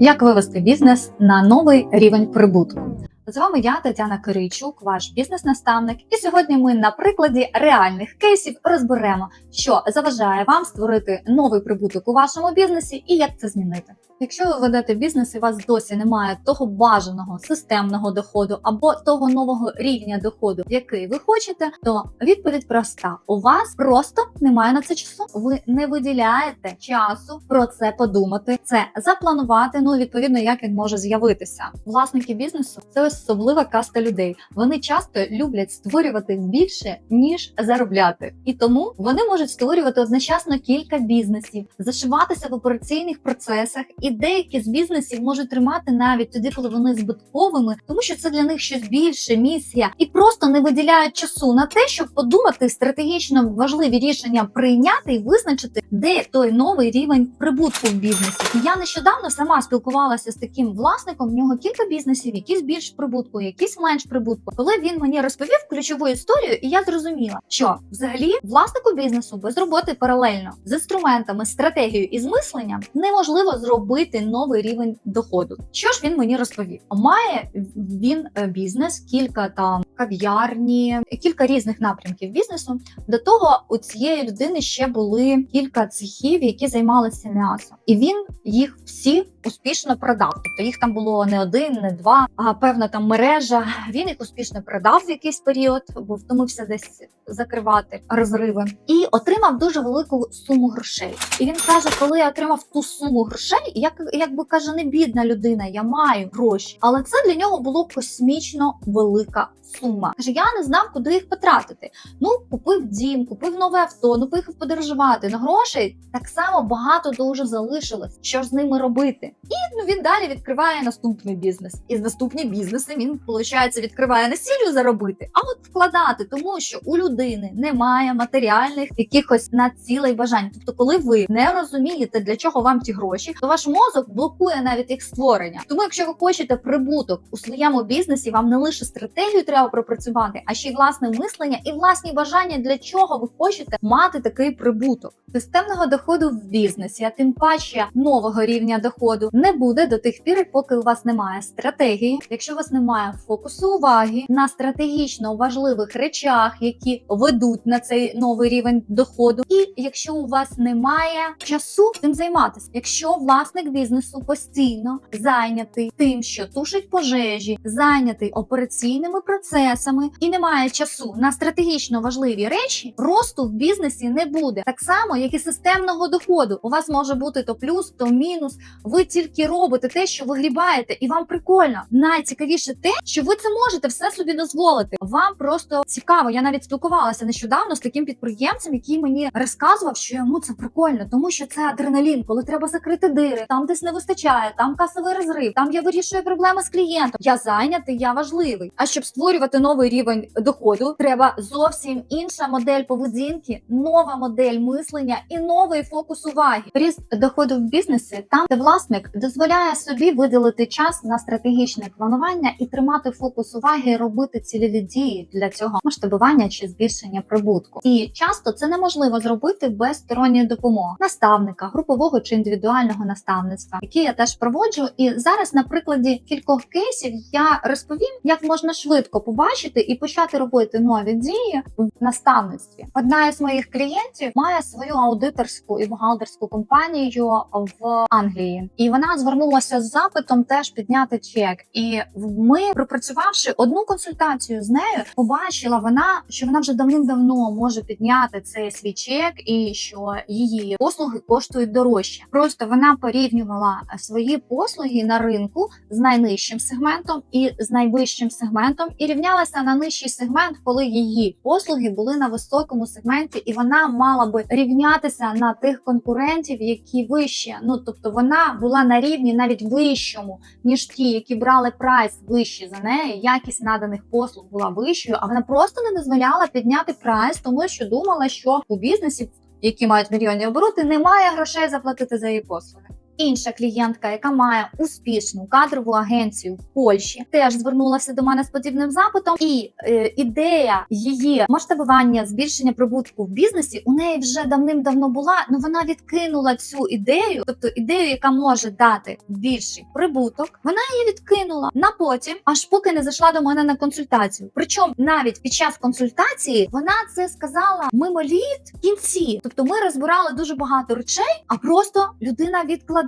Як вивести бізнес на новий рівень прибутку? З вами я, Тетяна Кирийчук, ваш бізнес-наставник. І сьогодні ми на прикладі реальних кейсів розберемо, що заважає вам створити новий прибуток у вашому бізнесі і як це змінити. Якщо ви ведете бізнес і у вас досі немає того бажаного системного доходу або того нового рівня доходу, який ви хочете, то відповідь проста: у вас просто немає на це часу. Ви не виділяєте часу про це подумати, це запланувати. Ну відповідно, як він може з'явитися. Власники бізнесу це особлива каста людей. Вони часто люблять створювати більше ніж заробляти, і тому вони можуть створювати одночасно кілька бізнесів, зашиватися в операційних процесах, і деякі з бізнесів можуть тримати навіть тоді, коли вони збитковими, тому що це для них щось більше, місія, і просто не виділяють часу на те, щоб подумати стратегічно важливі рішення прийняти і визначити, де той новий рівень прибутку в бізнесі. Я нещодавно сама спілкувалася з таким власником. В нього кілька бізнесів, якісь більш прибутку, якісь менш прибутку. Коли він мені розповів ключову історію, і я зрозуміла, що взагалі власнику бізнесу без роботи паралельно з інструментами, стратегією і змисленням неможливо зробити новий рівень доходу. Що ж він мені розповів? Має він е, бізнес, кілька там кав'ярні, кілька різних напрямків бізнесу. До того у цієї людини ще були кілька цехів, які займалися м'ясом, і він їх всі успішно продав. Тобто їх там було не один, не два, а певна там мережа. Він їх успішно продав в якийсь період, бо втомився десь закривати розриви, і отримав дуже велику суму грошей. І він каже, коли я отримав ту суму грошей, як якби каже, не бідна людина, я маю гроші, але це для нього було космічно велика. Каже, я не знав, куди їх потратити. Ну, купив дім, купив нове авто, ну поїхав подорожувати. На грошей так само багато дуже залишилось. Що ж з ними робити? І ну він далі відкриває наступний бізнес. І з наступні бізнеси він виходить, відкриває не з заробити, а от вкладати, тому що у людини немає матеріальних якихось націлей бажань. Тобто, коли ви не розумієте, для чого вам ті гроші, то ваш мозок блокує навіть їх створення. Тому, якщо ви хочете прибуток у своєму бізнесі, вам не лише стратегію треба пропрацювати, а ще й власне мислення і власні бажання, для чого ви хочете мати такий прибуток. Системного доходу в бізнесі, а тим паче нового рівня доходу, не буде до тих пір, поки у вас немає стратегії. Якщо у вас немає фокусу уваги на стратегічно важливих речах, які ведуть на цей новий рівень доходу, і якщо у вас немає часу цим займатися, якщо власник бізнесу постійно зайнятий тим, що тушить пожежі, зайнятий операційними процесами і немає часу на стратегічно важливі речі, росту в бізнесі не буде так само, як і системного доходу. У вас може бути то плюс, то мінус. Ви тільки робите те, що ви грібаєте, і вам прикольно. Найцікавіше те, що ви це можете все собі дозволити. Вам просто цікаво. Я навіть спілкувалася нещодавно з таким підприємцем, який мені розказував, що йому це прикольно, тому що це адреналін, коли треба закрити дири, там десь не вистачає, там касовий розрив, там я вирішую проблеми з клієнтом. Я зайнятий, я важливий. А щоб створювати новий рівень доходу, треба зовсім інша модель поведінки, нова модель мислення і новий фокус уваги. Ріст доходу в бізнесі там, де власник дозволяє собі виділити час на стратегічне планування і тримати фокус уваги, робити цільові дії для цього масштабування чи збільшення прибутку. І часто це неможливо зробити без сторонньої допомоги наставника, групового чи індивідуального наставництва, які я теж проводжу. І зараз на прикладі кількох кейсів я розповім, як можна швидко побачити і почати робити нові дії в наставництві. Одна із моїх клієнтів має свою аудиторську і бухгалтерську компанію в Англії, і вона звернулася з запитом теж підняти чек. І ми, пропрацювавши одну консультацію з нею, побачила вона, що вона вже давним-давно може підняти цей свій чек, і що її послуги коштують дорожче. Просто вона порівнювала свої послуги на ринку з найнижчим сегментом і з найвищим сегментом, і рівнялася на нижчий сегмент, коли її послуги були на високому сегменті, і вона мала би рівнятися на тих конкурентів, які вище. Ну тобто вона була на рівні навіть вищому, ніж ті, які брали прайс вище за неї. Якість наданих послуг була вищою, а вона просто не дозволяла підняти прайс, тому що думала, що у бізнесі, які мають мільйонні обороти, немає грошей заплатити за її послуги. Інша клієнтка, яка має успішну кадрову агенцію в Польщі, теж звернулася до мене з подібним запитом, і е, ідея її масштабування, збільшення прибутку в бізнесі у неї вже давним-давно була. Ну вона відкинула цю ідею, тобто ідею, яка може дати більший прибуток. Вона її відкинула на потім, аж поки не зайшла до мене на консультацію. Причому навіть під час консультації вона це сказала мимоліт в кінці. Тобто ми розбирали дуже багато речей, а просто людина відкладала.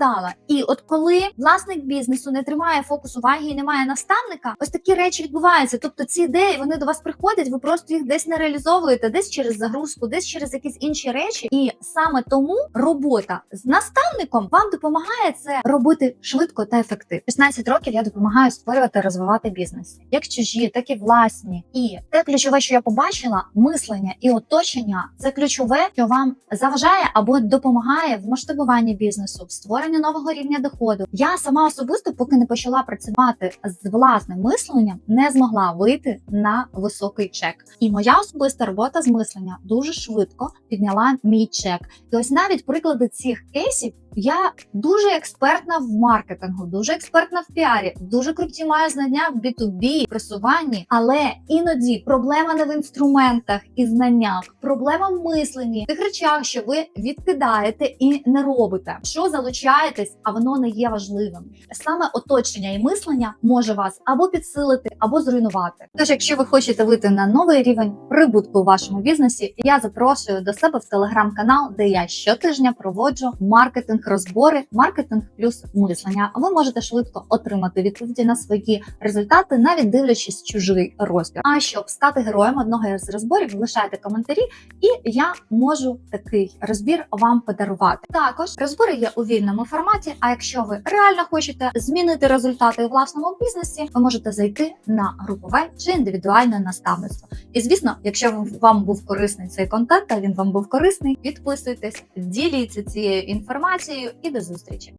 І от коли власник бізнесу не тримає фокус уваги і не має наставника, ось такі речі відбуваються. Тобто ці ідеї вони до вас приходять, ви просто їх десь не реалізовуєте, десь через загрузку, десь через якісь інші речі. І саме тому робота з наставником вам допомагає це робити швидко та ефективно. 16 років я допомагаю створювати розвивати бізнес, як чужі, так і власні. І те ключове, що я побачила, мислення і оточення це ключове, що вам заважає або допомагає в масштабуванні бізнесу, в створенні нового рівня доходу. Я сама особисто, поки не почала працювати з власним мисленням, не змогла вийти на високий чек. І моя особиста робота з мислення дуже швидко підняла мій чек. І ось навіть приклади цих кейсів. Я дуже експертна в маркетингу, дуже експертна в піарі, дуже круті маю знання в B2B, просуванні, але іноді проблема не в інструментах і знаннях, проблема в мисленні, в тих речах, що ви відкидаєте і не робите, що залучаєтесь, а воно не є важливим. Саме оточення і мислення може вас або підсилити, або зруйнувати. Тож, якщо ви хочете вийти на новий рівень прибутку у вашому бізнесі, я запрошую до себе в телеграм-канал, де я щотижня проводжу маркетинг розбори, маркетинг плюс мислення. Ви можете швидко отримати відповіді на свої результати, навіть дивлячись чужий розбір. А щоб стати героєм одного з розборів, лишайте коментарі, і я можу такий розбір вам подарувати. Також розбори є у вільному форматі. А якщо ви реально хочете змінити результати у власному бізнесі, ви можете зайти на групове чи індивідуальне наставництво. І звісно, якщо вам був корисний цей контент, а він вам був корисний, підписуйтесь, діліться цією інформацією і до зустрічі.